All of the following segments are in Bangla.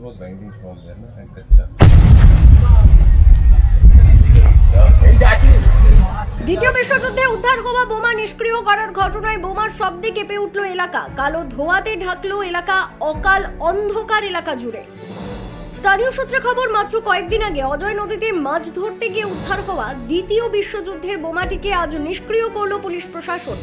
was binding from there, na? And দ্বিতীয় বিশ্বযুদ্ধে উদ্ধার হওয়া বোমা নিষ্ক্রিয় করার ঘটনায় বোমার শব্দে কেঁপে উঠল এলাকা। কালো ধোয়াতে ঢাকলো এলাকা অকাল অন্ধকার এলাকা জুড়ে। স্থানীয় সূত্রে খবর মাত্র কয়েকদিন আগে অজয় নদীতে মাছ ধরতে গিয়ে উদ্ধার হওয়া দ্বিতীয় বিশ্বযুদ্ধের বোমাটিকে আজ নিষ্ক্রিয় করল পুলিশ প্রশাসন।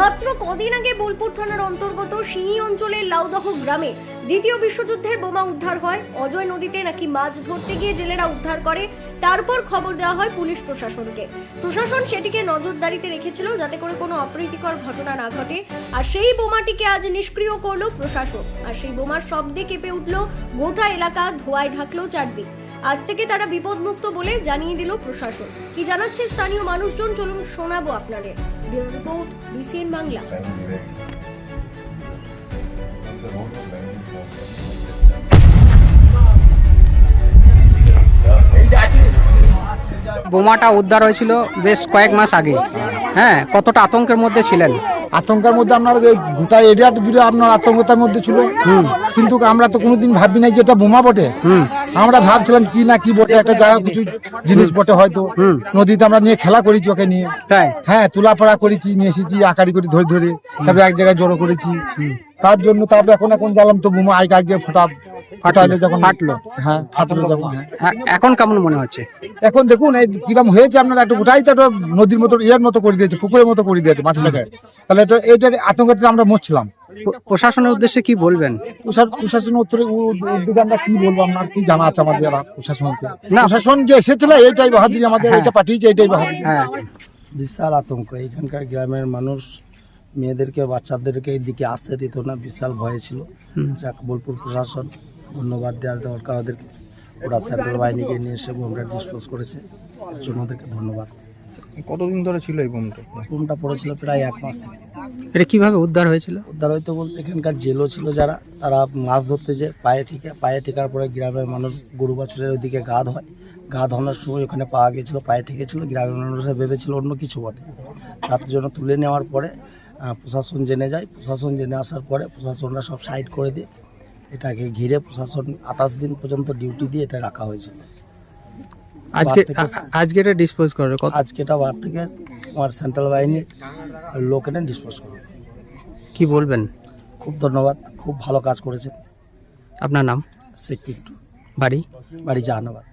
মাত্র কদিন আগে বোলপুর থানার অন্তর্গত সিঁড়ি অঞ্চলের লাউদহ গ্রামে দ্বিতীয় বিশ্বযুদ্ধের বোমা উদ্ধার হয়। অজয় নদীতে নাকি মাছ ধরতে গিয়ে জেলেরা উদ্ধার করে, তারপর খবর দেওয়া হয় পুলিশ প্রশাসনকে। প্রশাসন সেটিকে নজরদারিতে রেখেছিল যাতে করে কোনো অপ্রীতিকর ঘটনা না ঘটে। আর সেই বোমাটিকে আজ নিষ্ক্রিয় করল প্রশাসন। আর সেই বোমার শব্দে কেঁপে উঠল গোটা এলাকা, ধোয়ায় ঢাকলো চারদিক। আজ থেকে তারা বিপদমুক্ত বলে জানিয়ে দিল প্রশাসন। কি জানাচ্ছে স্থানীয় মানুষজন? চলুন শোনাবো আপনাদের। Report, BCN Bangla. বোমাটা উদ্ধার হয়েছিল বেশ কয়েক মাস আগে। হ্যাঁ কতটা আতঙ্কের মধ্যে ছিলেন? আতঙ্কের মধ্যে আপনার এই গোটা এরিয়াটা জুড়ে আপনার আতঙ্কতার মধ্যে ছিল। কিন্তু আমরা তো কোনোদিন ভাবি নাই যে এটা বোমা বটে। আমরা ভাবছিলাম কি না কি বটে একটা জায়গা কিছু জিনিস বটে হয়তো। নদীতে আমরা নিয়ে খেলা করেছি ওকে নিয়ে। তাই? হ্যাঁ তুলাপড়া করেছি নিয়ে এসেছি আকারি করে ধরে ধরে। তারপরে এক জায়গায় জড়ো করেছি। তার জন্য তারপরে এখন এখন গেলাম তো বোমা আগে আগে ফোটা ফাটাইলে যখন ফাটলো। হ্যাঁ ফাটলো যখন হ্যাঁ। এখন কেমন মনে হচ্ছে? এখন দেখুন এই কিরম হয়েছে আপনার একটা গোটাই তো নদীর মতো ইয়ের মতো করে দিয়েছে পুকুরের মতো করে দিয়েছে মাঠে মাটিটাকে তাহলে এটা এইটার আতঙ্কতে আমরা মরছিলাম প্রশাসনের উদ্দেশ্যে কি বলবেন? প্রশা- প্রশাসন উত্তরে উদ্যোগে আমরা কি বলব? আপনার কি জানা আছে আমাদের প্রশাসনকে? না। প্রশাসন যে এসেছিল এইটাই বাহাদুরি আমাদের হ্যাঁ। এটা পাঠিয়েছে এইটাই বাহাদুরি। হ্যাঁ। বিশাল আতঙ্ক। এখানকার গ্রামের মানুষ মেয়েদেরকে বাচ্চাদেরকে এদিকে আসতে দিত না। বিশাল ভয়ে ছিল। যাক বোলপুর প্রশাসন ধন্যবাদ দেওয়া দরকার ওদেরকে। ওরা সেন্ট্রাল বাহিনীকে নিয়ে এসে বোমটা ডিসপোজ করেছে। এর জন্য ওদেরকে ধন্যবাদ। কতদিন ধরে ছিল এই বোমটা? বোমটা পড়েছিল প্রায় এক মাস থেকে। এটা কীভাবে উদ্ধার হয়েছিল? উদ্ধার হয়তো বলতে এখানকার জেলও ছিল যারা তারা মাছ ধরতে যে পায়ে ঠিকে পায়ে ঠেকার পরে গ্রামের মানুষ গরু বাছুরের ওইদিকে গা ধোয় গা ধোয়ানোর সময় ওখানে পাওয়া গেছিল পায়ে ঠেকেছিল গ্রামের মানুষরা ভেবেছিল অন্য কিছু বটে। তার জন্য তুলে নেওয়ার পরে প্রশাসন জেনে যায়। প্রশাসন জেনে আসার পরে প্রশাসনরা সব সাইড করে দিয়ে এটাকে ঘিরে প্রশাসন আঠাশ দিন পর্যন্ত ডিউটি দিয়ে এটা রাখা হয়েছিল। আজকে আজকে এটা ডিসপোজ করবে কত আজকে এটা বার থেকে আমার সেন্ট্রাল বাহিনীর লোক এটা ডিসপোজ করবে। কি বলবেন? খুব ধন্যবাদ খুব ভালো কাজ করেছে। আপনার নাম? শেখ পিন্টু। বাড়ি? বাড়ি জাহানাবাদ।